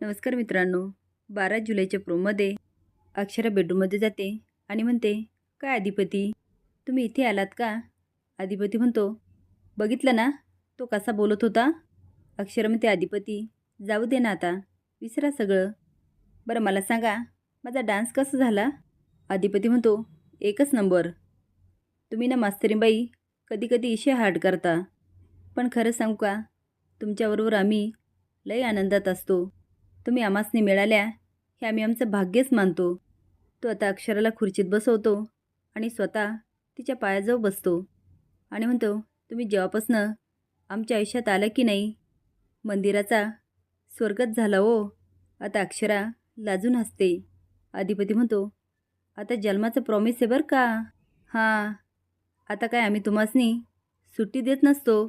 नमस्कार मित्रांनो. बारा जुलैच्या प्रोमध्ये अक्षरा बेडरूममध्ये जाते आणि म्हणते काय अधिपती तुम्ही इथे आलात का? अधिपती म्हणतो बघितलं ना तो कसा बोलत होता? अक्षरा म्हणते अधिपती जाऊ दे ना आता विसरा सगळं. बरं मला सांगा माझा डान्स कसा झाला? अधिपती म्हणतो एकच नंबर. तुम्ही ना मास्तरीबाई कधी कधी इशे हार्ड करता. पण खरं सांगू का तुमच्याबरोबर आम्ही लय आनंदात असतो. तुम्ही आमासने मिळाल्या हे आम्ही आमचं भाग्यच मानतो. तो आता अक्षराला खुर्चीत बसवतो आणि स्वतः तिच्या पायाजवळ बसतो आणि म्हणतो तुम्ही जेव्हापासनं आमच्या आयुष्यात आलं की नाही मंदिराचा स्वर्गच झाला हो. आता अक्षरा लाजून हसते. अधिपती म्हणतो आता जन्माचं प्रॉमिस आहे बरं का? हां. आता काय आम्ही तुम्हासनी सुट्टी देत नसतो.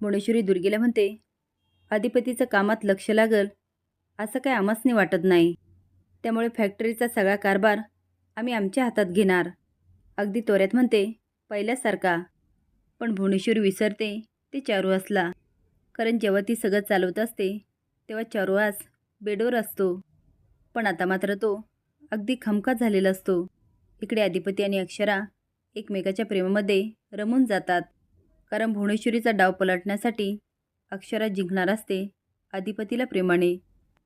भुवनेश्वरी दुर्गेला म्हणते अधिपतीचं कामात लक्ष लागल असं काय आमसनी वाटत नाही. त्यामुळे फॅक्टरीचा सगळा कारभार आम्ही आमच्या हातात घेणार. अगदी तोऱ्यात म्हणते पहिल्यासारखा. पण भुवनेश्वरी विसरते ते चारुआसला कारण जेव्हा ती सगळं चालवत असते तेव्हा चारुआस बेडवर असतो. पण आता मात्र तो अगदी खमका झालेला असतो. इकडे अधिपती आणि अक्षरा एकमेकाच्या प्रेमामध्ये रमून जातात. कारण भुवनेश्वरीचा डाव पलटण्यासाठी अक्षरा जिंकणार असते अधिपतीला प्रेमाने.